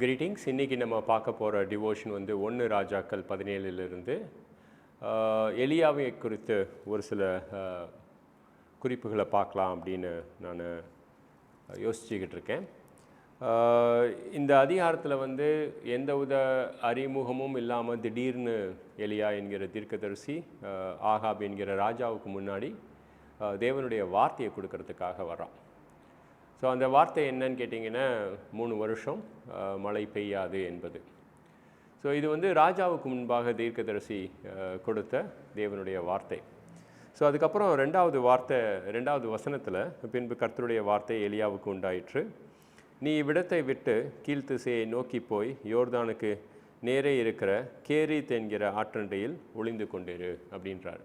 Greetings இன்றைக்கி நம்ம பார்க்க போகிற டிவோஷன் வந்து ஒன்று ராஜாக்கள் பதினேழுலேருந்து எலியாவை குறித்து ஒரு சில குறிப்புகளை பார்க்கலாம் அப்படின்னு நான் யோசிச்சுக்கிட்டு இருக்கேன். இந்த அதிகாரத்தில் வந்து எந்த வித அறிமுகமும் இல்லாமல் திடீர்னு எலியா என்கிற தீர்க்கதரிசி ஆகாப் என்கிற ராஜாவுக்கு முன்னாடி தேவனுடைய வார்த்தையை கொடுக்கறதுக்காக வரான் ஸோ அந்த வார்த்தை என்னன்னு கேட்டிங்கன்னா மூணு வருஷம் மழை பெய்யாது என்பது. ஸோ இது வந்து ராஜாவுக்கு முன்பாக தீர்க்கதரிசி கொடுத்த தேவனுடைய வார்த்தை. ஸோ அதுக்கப்புறம் ரெண்டாவது வார்த்தை ரெண்டாவது வசனத்தில் பின்பு கர்த்தருடைய வார்த்தை எலியாவுக்கு உண்டாயிற்று. நீ இவ்விடத்தை விட்டு கீழ்த்திசையை நோக்கி போய் யோர்தானுக்கு நேரே இருக்கிற கேரித் என்கிற ஆற்றண்டையில் ஒளிந்து கொண்டிரு அப்படின்றாரு.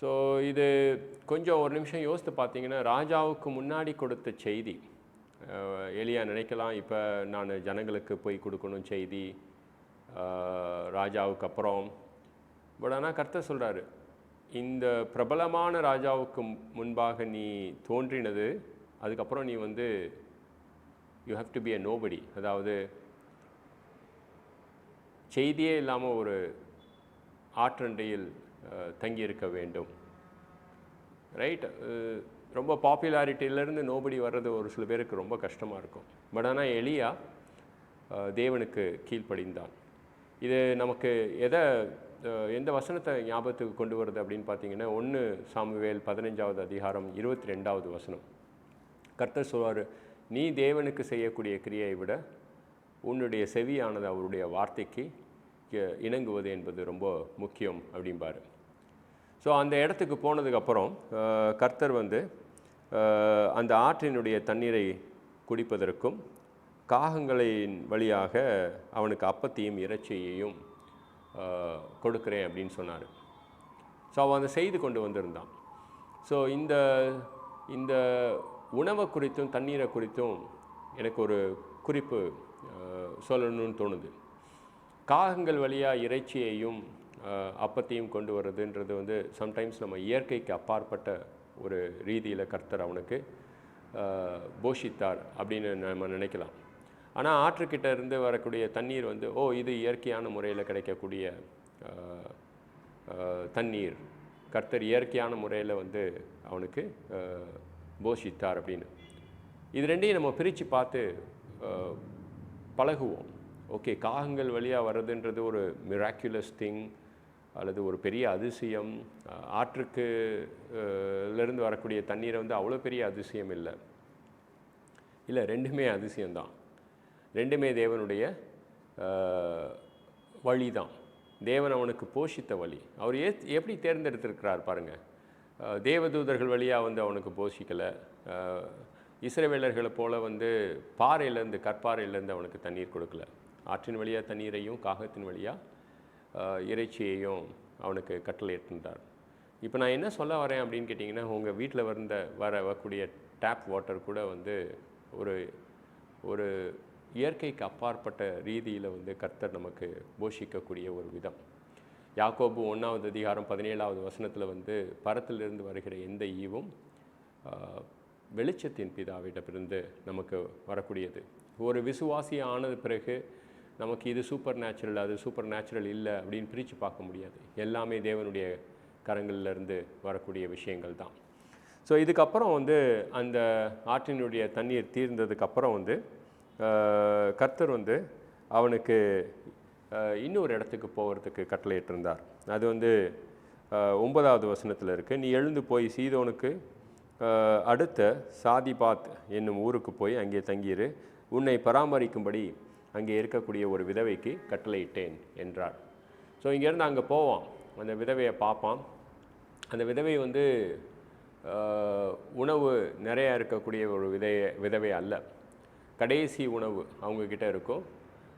ஸோ இது கொஞ்சம் ஒரு நிமிஷம் யோசித்து பார்த்தீங்கன்னா ராஜாவுக்கு முன்னாடி கொடுத்த செய்தி எளியாக நினைக்கலாம். இப்போ நான் ஜனங்களுக்கு போய் கொடுக்கணும் செய்தி ராஜாவுக்கு அப்புறம். பட் ஆனால் கர்த்தர் சொல்கிறாரு இந்த பிரபலமான ராஜாவுக்கு முன்பாக நீ தோன்றினது அதுக்கப்புறம் நீ வந்து you have to be a nobody அதாவது செய்தியே இல்லாமல் ஒரு ஆற்றண்டையில் தங்கியிருக்க வேண்டும். ரைட் ரொம்ப பாப்புலாரிட்டியிலேருந்து நோபடி வர்றது ஒரு சில பேருக்கு ரொம்ப கஷ்டமாக இருக்கும். பட் ஆனால் எளியா தேவனுக்கு கீழ்ப்படிந்தான். இது நமக்கு எதை எந்த வசனத்தை ஞாபகத்துக்கு கொண்டு வருது அப்படின்னு பார்த்தீங்கன்னா ஒன்று சாமுவேல் பதினஞ்சாவது அதிகாரம் இருபத்தி ரெண்டாவது வசனம். கர்த்தர் சொல்வார் நீ தேவனுக்கு செய்யக்கூடிய கிரியை விட உன்னுடைய செவியானது அவருடைய வார்த்தைக்கு இணங்குவது என்பது ரொம்ப முக்கியம் அப்படிம்பாரு. ஸோ அந்த இடத்துக்கு போனதுக்கப்புறம் கர்த்தர் வந்து அந்த ஆற்றினுடைய தண்ணீரை குடிப்பதற்கும் காகங்களின் வழியாக அவனுக்கு அப்பத்தையும் இறைச்சியையும் கொடுக்குறேன் அப்படின்னு சொன்னார். ஸோ அவன் அதை செய்து கொண்டு வந்திருந்தான். ஸோ இந்த இந்த உணவை குறித்தும் தண்ணீரை குறித்தும் எனக்கு ஒரு குறிப்பு சொல்லணும்னு தோணுது. காகங்கள் வழியாக இறைச்சியையும் அப்பத்தையும் கொண்டு வர்றதுன்றது வந்து சம்டைம்ஸ் நம்ம இயற்கைக்கு அப்பாற்பட்ட ஒரு ரீதியில் கர்த்தர் அவனுக்கு போஷித்தார் அப்படின்னு நம்ம நினைக்கலாம். ஆனால் ஆற்றுக்கிட்ட இருந்து வரக்கூடிய தண்ணீர் வந்து ஓ இது இயற்கையான முறையில் கிடைக்கக்கூடிய தண்ணீர். கர்த்தர் இயற்கையான முறையில் வந்து அவனுக்கு போஷித்தார் அப்படின்னு. இது ரெண்டையும் நம்ம பிரித்து பார்த்து பழகுவோம். ஓகே காகங்கள் வழியாக வர்றதுன்றது ஒரு மிராக்குலஸ் திங் அல்லது ஒரு பெரிய அதிசயம். ஆற்றுக்கு இருந்து வரக்கூடிய தண்ணீரை வந்து அவ்வளோ பெரிய அதிசயம் இல்லை. இல்லை ரெண்டுமே அதிசயம்தான். ரெண்டுமே தேவனுடைய வழி தான் தேவன் அவனுக்கு போஷித்த வழி. அவர் ஏ எப்படி தேர்ந்தெடுத்திருக்கிறார் பாருங்கள் தேவதூதர்கள் வழியாக வந்து அவனுக்கு போஷிக்கலை. இஸ்ரவேலர்களை போல் வந்து பாறையிலேருந்து கற்பாறையிலேருந்து அவனுக்கு தண்ணீர் கொடுக்கல. ஆற்றின் வழியாக தண்ணீரையும் காகத்தின் வழியாக இறைச்சியையும் அவனுக்கு கட்டளையிட்டிருந்தார். இப்போ நான் என்ன சொல்ல வரேன் அப்படின்னு கேட்டிங்கன்னா உங்கள் வீட்டில் வந்த வர வரக்கூடிய டேப் வாட்டர் கூட வந்து ஒரு ஒரு இயற்கைக்கு அப்பாற்பட்ட ரீதியில் வந்து கர்த்தர் நமக்கு போஷிக்கக்கூடிய ஒரு விதம். யாக்கோபு ஒன்றாவது அதிகாரம் பதினேழாவது வசனத்தில் வந்து பரத்திலிருந்து வருகிற எந்த ஈவும் வெளிச்சத்தின் பிதாவிடமிருந்து நமக்கு வரக்கூடியது. ஒரு விசுவாசி ஆனது பிறகு நமக்கு இது சூப்பர் நேச்சுரல் அது சூப்பர் நேச்சுரல் இல்லை அப்படின்னு பிரித்து பார்க்க முடியாது. எல்லாமே தேவனுடைய கரங்கள்லேருந்து வரக்கூடிய விஷயங்கள் தான். ஸோ இதுக்கப்புறம் வந்து அந்த ஆற்றினுடைய தண்ணீர் தீர்ந்ததுக்கப்புறம் வந்து கர்த்தர் வந்து அவனுக்கு இன்னொரு இடத்துக்கு போகிறதுக்கு கட்டளையிட்டிருந்தார். அது வந்து ஒன்பதாவது வசனத்தில் இருக்குது நீ எழுந்து போய் சீதோனுக்கு அடுத்த சாதிபாத் என்னும் ஊருக்கு போய் அங்கே தங்கியிரு. உன்னை பராமரிக்கும்படி அங்கே இருக்கக்கூடிய ஒரு விதவைக்கு கட்டளையிட்டேன் என்றார் ஸோ இங்கேருந்து அங்கே போவான். அந்த விதவையை பார்ப்பான். அந்த விதவை வந்து உணவு நிறையா இருக்கக்கூடிய ஒரு விதைய விதவை அல்ல. கடைசி உணவு அவங்கக்கிட்ட இருக்கும்.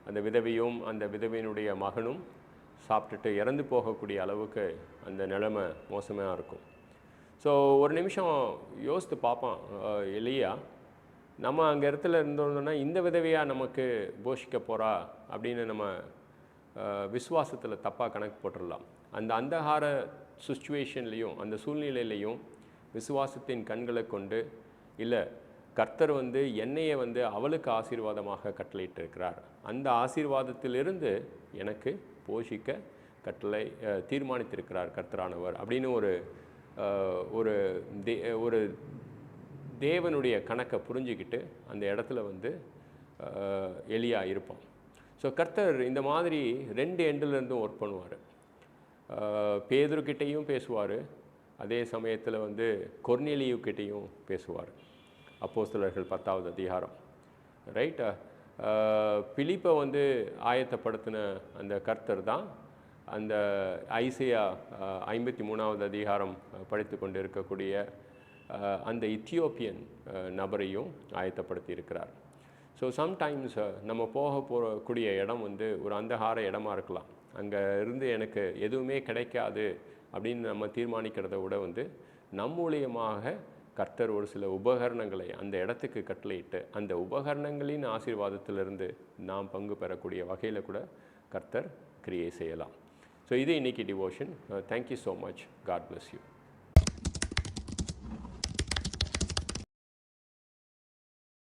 அந்த விதவையும் அந்த விதவையினுடைய மகனும் சாப்பிட்டுட்டு இறந்து போகக்கூடிய அளவுக்கு அந்த நிலைமை மோசமாக இருக்கும். ஸோ ஒரு நிமிஷம் யோசித்து பார்ப்பான் இல்லையா எலியா. நம்ம அங்கே இடத்துல இருந்தோம்னா இந்த விதவையாக நமக்கு போஷிக்க போகிறா அப்படின்னு நம்ம விசுவாசத்தில் தப்பாக கணக்கு போட்டுடலாம் அந்த அந்தகார சுச்சுவேஷன்லேயும் அந்த சூழ்நிலையிலையும் விசுவாசத்தின் கண்களை கொண்டு இல்லை கர்த்தர் வந்து என்னையை வந்து அவளுக்கு ஆசீர்வாதமாக கட்டளையிட்டிருக்கிறார். அந்த ஆசீர்வாதத்திலிருந்து எனக்கு போஷிக்க கட்டளை தீர்மானித்திருக்கிறார் கர்த்தரானவர் அப்படின்னு ஒரு ஒரு தே ஒரு தேவனுடைய கணக்கை புரிஞ்சுக்கிட்டு அந்த இடத்துல வந்து எளியாக இருப்பான். ஸோ கர்த்தர் இந்த மாதிரி ரெண்டு எண்டுலேருந்தும் ஒர்க் பண்ணுவார். பேதுருக்கிட்டேயும் பேசுவார் அதே சமயத்தில் வந்து கொர்னேலியு பேசுவார். பேசுவார் சிலர்கள் பத்தாவது அதிகாரம். ரைட்டா பிலிப்பை வந்து ஆயத்தப்படுத்தின அந்த கர்த்தர் தான் அந்த ஐசியா ஐம்பத்தி மூணாவது அதிகாரம் படித்து கொண்டு இருக்கக்கூடிய அந்த இத்தியோப்பியன் நபரையும் ஆயத்தப்படுத்தி இருக்கிறார் ஸோ சம்டைம்ஸ் நம்ம போக போகக்கூடிய இடம் வந்து ஒரு அந்தகார இடமா இருக்கலாம். அங்கே இருந்து எனக்கு எதுவுமே கிடைக்காது அப்படின்னு நம்ம தீர்மானிக்கிறத விட வந்து நம் மூலியமாக கர்த்தர் ஒரு சில உபகரணங்களை அந்த இடத்துக்கு கட்டளையிட்டு அந்த உபகரணங்களின் ஆசீர்வாதத்திலிருந்து நாம் பங்கு பெறக்கூடிய வகையில் கூட கர்த்தர் கிரியை செய்யலாம். ஸோ இது இன்னைக்கு devotion thank you so much God bless you